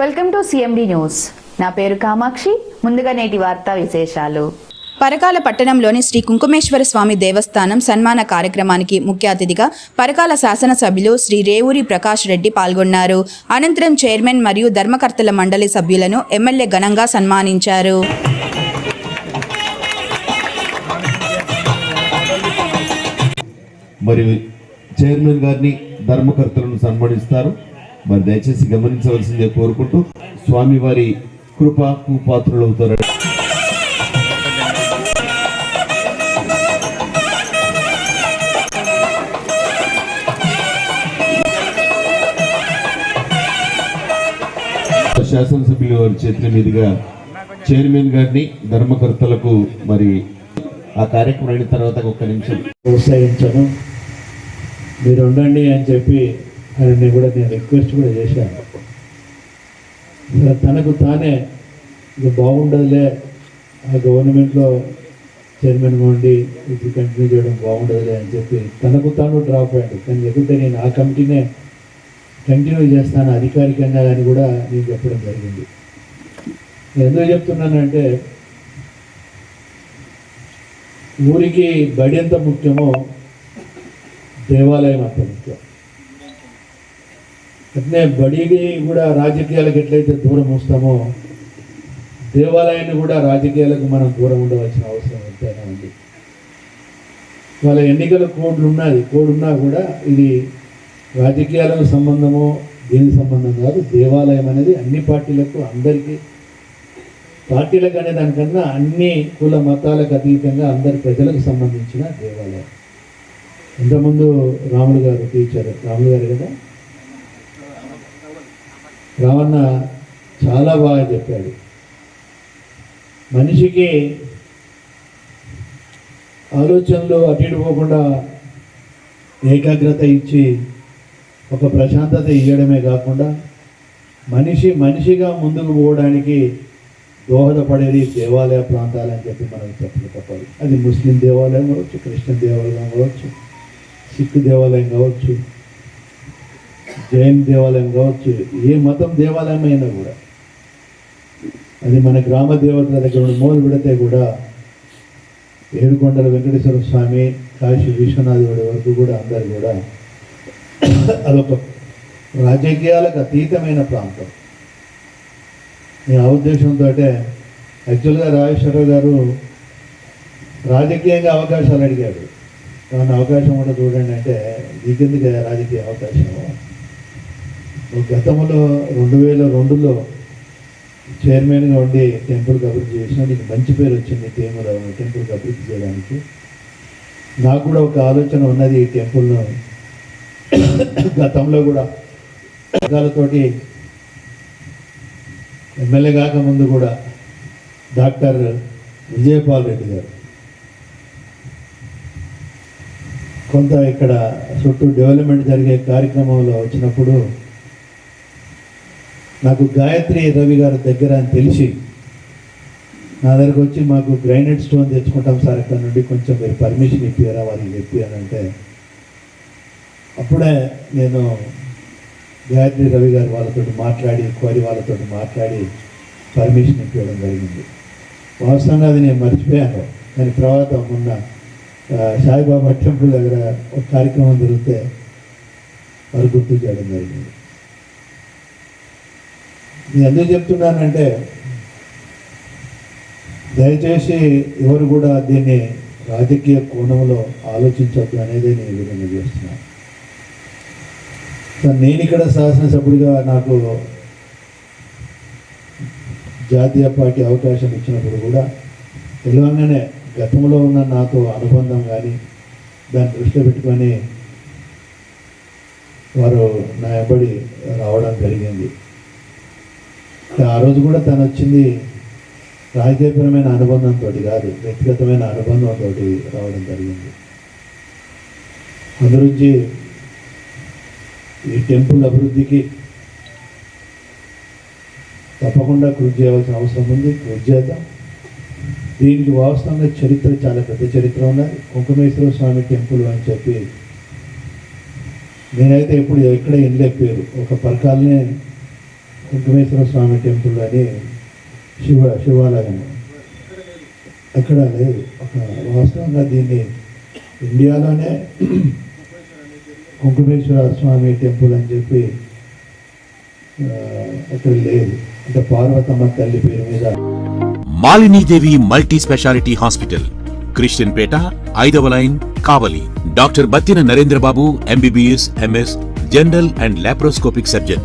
Welcome to CMD news నా పేరు కామాక్షి. ముందుగా నేటి వార్తా విశేషాలు. పరకాల పట్టణంలోని శ్రీ కుంకుమేశ్వర స్వామి దేవస్థానం సన్మాన కార్యక్రమానికి ముఖ్య అతిథిగా పరకాల శాసనసభ్యులు శ్రీ రేవూరి ప్రకాష్ రెడ్డి పాల్గొన్నారు. అనంతరం చైర్మన్ మరియు ధర్మకర్తల మండలి సభ్యులను ఎమ్మెల్యే ఘనంగా సన్మానించారు. మరి చైర్మన్ గారిని ధర్మకర్తలను సన్మానిస్తారు. మరి దయచేసి గమనించవలసిందే కోరుకుంటూ స్వామివారి కృపకు పాత్రలు అవుతారు. శాసనసభ్యుల వారి చేతుల మీదుగా చైర్మన్ గారిని ధర్మకర్తలకు మరి ఆ కార్యక్రమం అయిన తర్వాత ఒక్క నిమిషం. ప్రోత్సహించను. మీరు ఉండండి అని చెప్పి ఆయన్ని కూడా నేను రిక్వెస్ట్ కూడా చేశాను. తనకు తానే ఇది బాగుండదులే ఆ గవర్నమెంట్లో చైర్మన్గా ఉండి ఇది కంటిన్యూ చేయడం బాగుండదులే అని చెప్పి తనకు తాను డ్రాప్ అయ్యాడు. కానీ లేకుంటే నేను ఆ కమిటీనే కంటిన్యూ చేస్తాను అధికారికంగా అని కూడా నేను చెప్పడం జరిగింది. నేను ఎందుకు చెప్తున్నానంటే ఊరికి బడి ఎంత ముఖ్యమో దేవాలయం అంత ముఖ్యం. అట్నే బడిని కూడా రాజకీయాలకు ఎట్లయితే దూరం వస్తామో దేవాలయాన్ని కూడా రాజకీయాలకు మనం దూరం ఉండవలసిన అవసరం ఎంతైనా ఉంది. వాళ్ళ ఎన్నికల కోడ్లు ఉన్నది. కోడ్ ఉన్నా కూడా ఇది రాజకీయాలకు సంబంధమో దీనికి సంబంధం కాదు దేవాలయం అనేది అన్ని పార్టీలకు అందరికీ పార్టీలకు అనే దానికన్నా అన్ని కుల మతాలకు అతీతంగా అందరి ప్రజలకు సంబంధించిన దేవాలయం. ఇంతకుముందు రాములు గారు టీచర్ రాములు గారు కదా? రావణ చాలా బాగా చెప్పాడు. మనిషికి ఆలోచనలు అటు ఇటు పోకుండా ఏకాగ్రత ఇచ్చి ఒక ప్రశాంతత ఇవ్వడమే కాకుండా మనిషి మనిషిగా ముందుకు పోవడానికి దోహదపడేది దేవాలయ ప్రాంతాలు అని చెప్పి మనం చెప్పలు తప్పదు. అది ముస్లిం దేవాలయం కావచ్చు క్రిస్టియన్ దేవాలయం కావచ్చు సిక్కు దేవాలయం కావచ్చు జైన్ దేవాలయం కావచ్చు ఏ మతం దేవాలయం అయినా కూడా అది మన గ్రామ దేవతల దగ్గర నుండి పెడితే కూడా ఏడుకొండల వెంకటేశ్వర స్వామి కాశీ విశ్వనాథుడి వరకు కూడా అందరు కూడా అదొక రాజకీయాలకు అతీతమైన ప్రాంతం. నేను ఆ ఉద్దేశంతో యాక్చువల్గా రాజేశ్వరరావు గారు రాజకీయంగా అవకాశాలు అడిగాడు కానీ అవకాశం కూడా చూడండి అంటే నీకెందుకు రాజకీయ అవకాశం? గతంలో రెండు వేల రెండులో చైర్మన్గా ఉండి టెంపుల్కి అభివృద్ధి చేసిన నీకు మంచి పేరు వచ్చింది తేమరావు టెంపుల్కి అభివృద్ధి చేయడానికి. నాకు కూడా ఒక ఆలోచన ఉన్నది ఈ టెంపుల్లో గతంలో కూడా వర్గాలతోటి ఎమ్మెల్యే కాకముందు కూడా డాక్టర్ విజయపాల్ రెడ్డి గారు. కొంత ఇక్కడ చుట్టూ డెవలప్మెంట్ జరిగే కార్యక్రమంలో వచ్చినప్పుడు నాకు గాయత్రి రవి గారి దగ్గర అని తెలిసి నా దగ్గరకు వచ్చి మాకు గ్రైనైట్ స్టోన్ తెచ్చుకుంటాం సార్ ఇక్కడ నుండి కొంచెం మీరు పర్మిషన్ ఇప్పారా వాళ్ళని చెప్పి అని అంటే అప్పుడే నేను గాయత్రి రవి గారు వాళ్ళతో మాట్లాడి కోరి వాళ్ళతో మాట్లాడి పర్మిషన్ ఇప్పించడం జరిగింది. వాస్తవంగా అది నేను మర్చిపోయాను. కానీ తర్వాత మొన్న సాయిబాబా టెంపుల్ దగ్గర ఒక కార్యక్రమం జరిగితే వారు గుర్తు చేయడం జరిగింది. నేను ఎందుకు చెప్తున్నానంటే దయచేసి ఎవరు కూడా దీన్ని రాజకీయ కోణంలో ఆలోచించవద్దు అనేది నేను విధంగా చేస్తున్నాను నేను ఇక్కడ శాసనసభ్యుడిగా నాకు జాతీయ పార్టీ అవకాశం ఇచ్చినప్పుడు కూడా తెలియంగానే గతంలో ఉన్న నాతో అనుబంధం కానీ దాన్ని దృష్టిలో పెట్టుకొని వారు నా వెంబడి రావడం జరిగింది. ఆ రోజు కూడా తను వచ్చింది రాజకీయపరమైన అనుబంధంతో కాదు వ్యక్తిగతమైన అనుబంధంతో రావడం జరిగింది. అందురించి ఈ టెంపుల్ అభివృద్ధికి తప్పకుండా కృషి చేయవలసిన అవసరం ఉంది. కృషి చేద్దాం. దీనికి వాస్తవంగా చరిత్ర చాలా పెద్ద చరిత్ర ఉన్నది. కుంకుమేశ్వర స్వామి టెంపుల్ అని చెప్పి నేనైతే ఇప్పుడు ఎక్కడ వినలే పేరు ఒక పరకాలనే వెంకటేశ్వర స్వామి టెంపుల్ అని శివ శివాలయం. అక్కడ లేదు ఒక వాస్తవంగా దీన్ని ఇండియాలోనే కుంకుమేశ్వర స్వామి టెంపుల్ అని చెప్పి అక్కడ లేదు. అంటే పార్వతమ్మ తల్లి పేరు మీద. Malinidevi multi speciality hospital Christian పేట ఐదవ line Kavali. Doctor Battina Narendrababu MBBS MS general and laparoscopic surgeon.